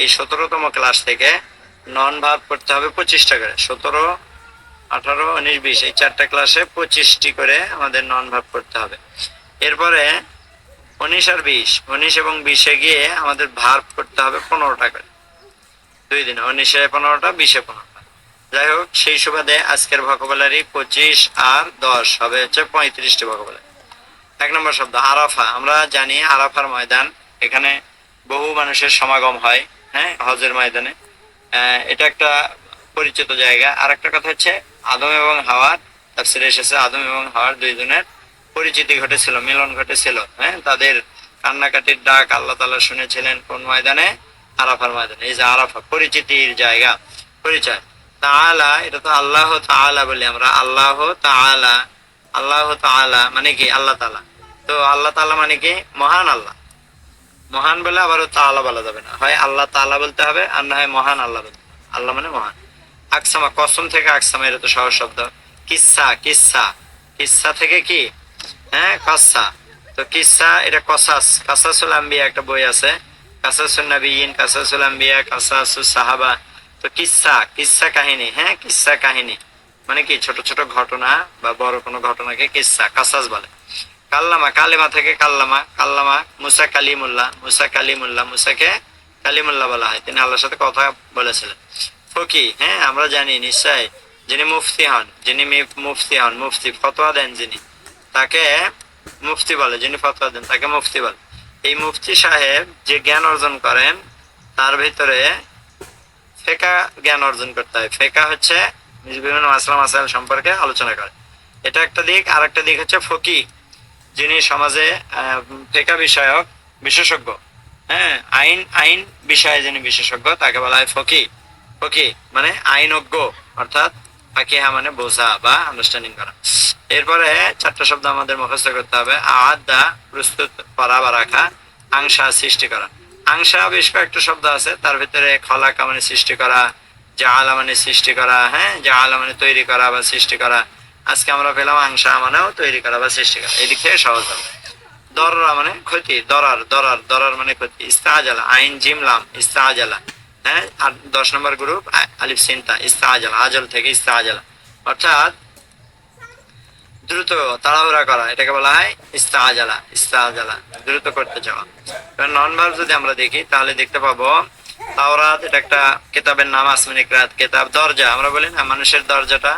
এই সতেরোতম ক্লাস থেকে নন ভাব করতে হবে পঁচিশটা করে। সতেরো, আঠারো, উনিশ, বিশ, এই চারটা ক্লাসে পঁচিশটি করে আমাদের নন ভাব করতে হবে। এরপরে উনিশ আর বিশ, উনিশ এবং বিশে গিয়ে আমাদের ভার্ব করতে হবে পনেরোটা করে। দুই দিনে, উনিশে পনেরোটা, বিশে পনেরোটা। যাই হোক, সেই সুবাদে আজকের ভকবলারি পঁচিশ আর দশ হবে হচ্ছে পঁয়ত্রিশটি ভকবলারি এক নম্বর শব্দ, আরাফা। আমরা জানি আরাফার ময়দান এখানে বহু মানুষের সমাগম হয় হ্যাঁ হজের ময়দানে। এটা একটা পরিচিত জায়গা। আর একটা কথা হচ্ছে, আদম এবং হাওয়ার তাফসিরে এসেছে আদম এবং হাওয়ার দুইজনের পরিচিতি ঘটেছিল, মিলন ঘটেছিল হ্যাঁ তাদের কান্নাকাটির ডাক আল্লাহ তালা শুনেছিলেন কোন ময়দানে? আরাফার ময়দানে। এই যে আরাফা, পরিচিতির জায়গা, পরিচয়। তাআলা, এটা তো আল্লাহ তাআলা বলি আমরা, আল্লাহ তাআলা আল্লাহ তাআলা মানে কি? আল্লাহ তাআলা। তো আল্লাহ তাআলা মানে কি? মহান আল্লাহ। মহান বলে আবারও তাআলা বলা যাবে না। হয় আল্লাহ তাআলা বলতে হবে আর না হয় মহান আল্লাহ বলতে। আল্লাহ মানে মহান। আকসামা, কসম থেকে আকসামা, এটা তো সহজ শব্দ। কিসা কিসা। কিসা থেকে কি? হ্যাঁ কসা। তো কিসা, এটা কসাস। কাসাসুল আম্বিয়া একটা বই আছে। কাসাসুল নবীন কাসাসুল আম্বিয়া কাসাসুল সাহাবা। তো কিসা কিসা কাহিনী। হ্যাঁ কিসা কাহিনী। মানে কি? ছোট ছোট ঘটনা বা বড় কোনো ঘটনাকে কিসা, কাসাস বলে। কাল্লামা, কালেমা থেকে কাল্লামা কাল্লামা মুসা কালিমুল্লাহ মুসা কালিমুল্লাহ, মুসাকে কালিমুল্লাহ বলা হয়। তিনি আল্লাহর সাথে কথা বলেছিলেন। ফকি হ্যাঁ আমরা জানি নিশ্চয় যিনি মুফতি হন, যিনি মুফতি হন, মুফতি, ফতোয়া দেন যিনি, তাকে মুফতি বলে, যিনি ফতোয়া দেন, তাকে মুফতি বলে। এই মুফতি সাহেব যে জ্ঞান অর্জন করেন, তার ভিতরে ফেকা জ্ঞান অর্জন করতে হয়। ফেকা হচ্ছে বিভিন্ন মাসলা, মাসাইল সম্পর্কে আলোচনা করে। এটা একটা দিক আর একটা দিক হচ্ছে ফকি। যিনি সমাজে ফেকা বিষয়ক বিশেষজ্ঞ হ্যাঁ আইন আইন বিষয়ে যিনি বিশেষজ্ঞ, তাকে বলা হয় ফকি। ফকি মানে আইনজ্ঞ, অর্থাৎ ফাকিহা মানে বোঝা বা আন্ডারস্ট্যান্ডিং করা। এরপরে চারটা শব্দ আমাদের মুখস্থ করতে হবে। আদা, প্রস্তুত করা বা রাখা আংসা সৃষ্টি করা। আংসা বেশ কয়েকটা শব্দ আছে। তার ভিতরে খলাকা মানে সৃষ্টি করা জাহালা মানে সৃষ্টি করা হ্যাঁ জাহালা মানে তৈরি করা বা সৃষ্টি করা। আজকে আমরা পেলাম আংসা মানেও তৈরি করা বা সৃষ্টি করা। এদিক থেকে সহজ হবে। দররা মানে ক্ষতি, দরার দরার দরার মানে ক্ষতি। ইস্তাহাজালা, আইন জিমলাম ইস্তাহাজালা। হ্যাঁ? আর দশ নম্বর গ্রুপ আলিফ সিনতা ইস্তাহাজালা, আজল থেকে ইস্তাহাজালা। অর্থাৎ দ্রুত তাড়াহুড়া করা, এটাকে বলা হয় ইস্তাহাজালা ইস্তাহাজালা, দ্রুত করতে যাওয়া। নন ভার্ব যদি আমরা দেখি, তাহলে দেখতে পাবো, তাওরাত, এটা একটা কেতাবের নাম আসমিন কিতাব দরজা। আমরা বলি না, মানুষের দরজাটা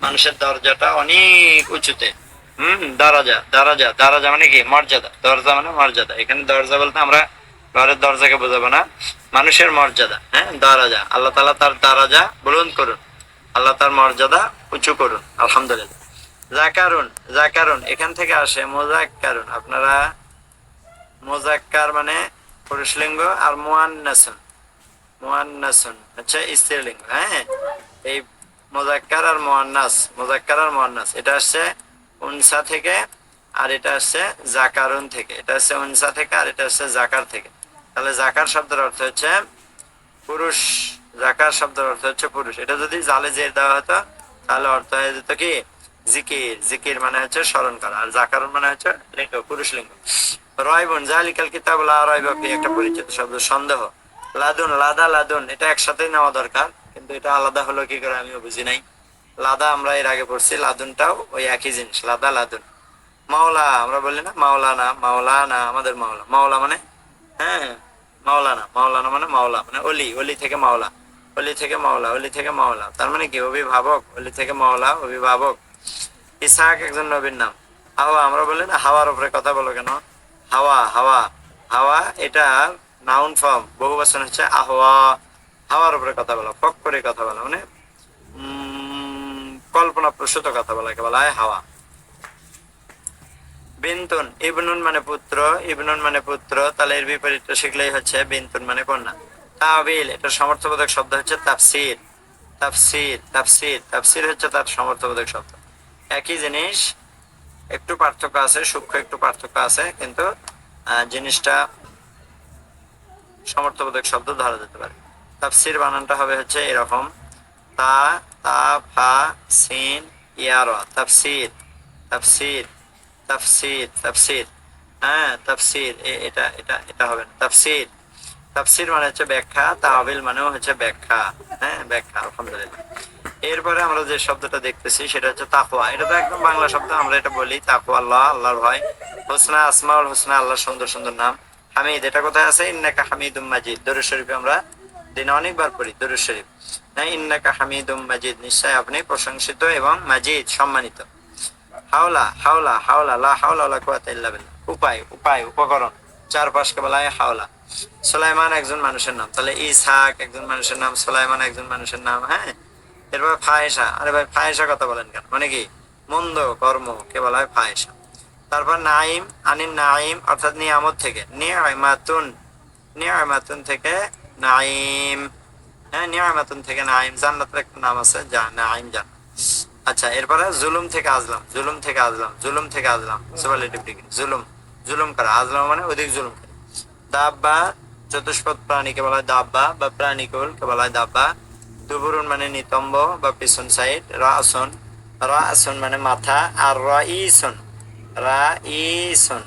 মানুষের দরজাটা অনেক উঁচুতে। হম, দরজা দরজা দরজা মানে কি? মর্যাদা। দরজা মানে মর্যাদা। এখানে দরজা বলতে আমরা ঘরের দরজাকে বোঝাবো না। মানুষের মর্যাদা হ্যাঁ? দরজা। আল্লাহ তালা তার দরজা বুলন্দ করুন। আল্লাহ তার মর্যাদা উঁচু করুন। আলহামদুলিল্লাহ। জাকারুন জাকারুন এখান থেকে আসে মোজাক্কারুন আপনারা মোজাক্কার মানে পুরুষলিঙ্গ আর মুয়ান্নাসুন। মুয়ান্নাসুন হচ্ছে স্ত্রীলিঙ্গ হ্যাঁ? এই মোজাক্কার আর মুয়ান্নাস মোজাক্কার আর মুয়ান্নাস এটা আসছে উনসা থেকে আর এটা আসছে জাকারুন থেকে। এটা আসছে উনসা থেকে আর এটা আসছে জাকার থেকে। তাহলে জাকার শব্দের অর্থ হচ্ছে পুরুষ। জাকার শব্দের অর্থ হচ্ছে পুরুষ। এটা যদি জালে জের দেওয়া হতো, তাহলে অর্থ হয়ে যেত কি? জিকির। জিকির মানে হচ্ছে স্মরণ করা। আর জাকার মানে হচ্ছে লিঙ্গ, পুরুষ লিঙ্গ। রয়বন জালিকাল কিতাব লা রয়বাফি একটা পরিচিত শব্দ, সন্দেহ। লাদুন, লাদা, লাদুন। এটা একসাথে নেওয়া দরকার। কিন্তু এটা আলাদা হলো কি করে আমিও বুঝি নাই। লাদা আমরা এর আগে পড়ছি, লাদুনটাও ওই একই জিনিস, লাদা লাদুন। মাওলা, আমরা বলি না, মাওলানা মাওলানা, আমাদের মাওলা। মাওলা মানে? হ্যাঁ মাওলানা মাওলানা মানে মাওলা মানে অলি অলি থেকে মাওলা। অলি থেকে মাওলা, অলি থেকে মাওলা। তার মানে কি? অভিভাবক, অলি থেকে মাওলা, অভিভাবক। ইসাহাক একজন নবীর নাম। হাওয়া, আমরা বলি না, হাওয়ার উপরে কথা বলো কেন? হাওয়া হাওয়া। হাওয়া, এটা নাউন ফর্ম বহু বচন হচ্ছে আহওয়া। হাওয়ার উপরে কথা বলা, ফক করে কথা বলা মানে কল্পনা প্রসূত কথা বলাকে বলা হয় হাওয়া। বিন্তুন, ইবনুন মানে পুত্র, ইবনুন মানে পুত্র, তাহলে এর বিপরীত শিখলেই হচ্ছে বিন্তুন মানে কন্যা। তাবিল, এটা সমর্থবোধক শব্দ হচ্ছে তাফসির। তাফসির তাফসির তাফসির হচ্ছে তার সমর্থবোধক শব্দ। একই জিনিস, একটু পার্থক্য আছে, সূক্ষ্ম একটু পার্থক্য আছে, কিন্তু জিনিসটা সমর্থবোধক শব্দ ধরা যেতে পারে। তাফসির বানানটা হবে হচ্ছে এরকম। তা তা, ফা, সিন ইয়ার তাফসির তাফসির তাফসির তাফসির। হ্যাঁ তাফসির এটা এটা এটা হবে না, তাফসির। তাফসির মানে হচ্ছে ব্যাখ্যা, তাহবিল মানেও হচ্ছে ব্যাখ্যা। হ্যাঁ ব্যাখ্যা, আলহামদুলিল্লাহ। এরপরে আমরা যে শব্দটা দেখতেছি, সেটা হচ্ছে তাকওয়া। এটা তো একদম বাংলা শব্দ, আমরা এটা বলি তাকওয়া, আল্লাহ, আল্লাহর ভয়। হোসনা, আসমাউল হোসনা, আল্লাহর সুন্দর সুন্দর নাম। হামিদ, এটা কোথায় আছে? ইন্নাকা হামিদুম মাজিদ। দরুদ শরীফে আমরা দিনে অনেকবার পড়ি, দরুদ শরীফ। হ্যাঁ ইন্নাকা হামিদুম মাজিদ, নিশ্চয় আপনি প্রশংসিত এবং মাজিদ, সম্মানিত। হাওলা হাওলা হাওলা, লা হাওলা ওয়ালা কুওয়াতা ইল্লা বিল্লাহ। উপায় উপায়, উপকরণ। চার পাঁচকে বলা হয় হাওলা। সুলাইমান একজন মানুষের নাম। তাহলে ইসহাক একজন মানুষের নাম, সুলাইমান একজন মানুষের নাম হ্যাঁ? এরপর ফায়েসা আরে ভাই ফায়েসা কথা বলেন কেন? মানে কি? মন্দ কর্ম কে বলা হয় ফায়েসা তারপর নাইম আনিন নাইম অর্থাৎ নিয়ামত থেকে। নিয়ামাতুন নিয়ামাতুন থেকে নাইম। হ্যাঁ নিয়ামাতুন থেকে নাইম। একটা নাম আছে যা নাইম জান্নাত। আচ্ছা এরপরে জুলুম থেকে আজলাম, জুলুম থেকে আজলাম, জুলুম থেকে আজলাম। সুপারলেটিভ ডিগ্রি জুলুম জুলুম করা। আজলাম মানে অধিক জুলুম দাব্বা, চতুষ্পদ প্রাণীকে বলা হয় দাব্বা বা প্রাণীকুল কে বলা হয় দাব্বা। দুবুরুন মানে নিতম্ব বা পিছন সাইড, রাসন। রাসন মানে মাথা, আর রাইসন রাইসন।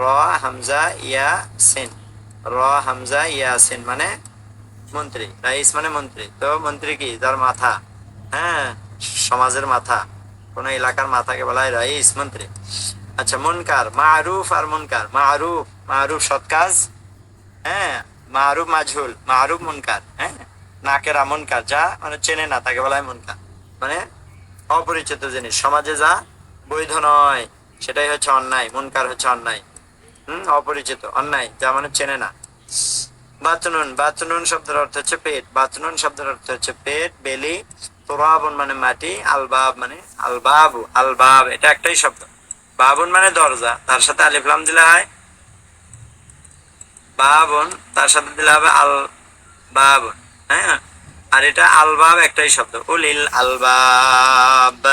র, হামজা, ইয়া, সিন। র, হামজা ইয়া সিন মানে মন্ত্রী, রাইস মানে মন্ত্রী। তো মন্ত্রী কি? যার মাথা। হ্যাঁ সমাজের মাথা। কোন এলাকার মাথাকে বলা হয় রাইস, মন্ত্রী। আচ্ছা মুনকার, মারুফ আর মুনকার। মারুফ মারুফ সৎ কাজ। হ্যাঁ মারুফ মাজহুল, মারুফ মুনকার। হ্যাঁ নাকেরা মুনকার। যা মানে চেনে না, তাকে বলা হয় মুনকার। মানে অপরিচিত জিনিস। সমাজে যা বৈধ নয়, সেটাই হচ্ছে অন্যায়। মুনকার হচ্ছে অন্যায়। হম, অপরিচিত, অন্যায়, যা মানে চেনে না। বাতনুন বাতনুন শব্দের অর্থ হচ্ছে পেট। বাতনুন শব্দের অর্থ হচ্ছে পেট, বেলি, তোরাবন মানে মাটি, আলবাব মানে আলবাবু, আলবাব, এটা একটাই শব্দ। বাবুন মানে দরজা, তার সাথে আলিফলাম দিলে হয়। বাবন, তার সাথে দিলে হবে আল বাবন হ্যাঁ? আর এটা আলবাব একটাই শব্দ। উলিল আলবাব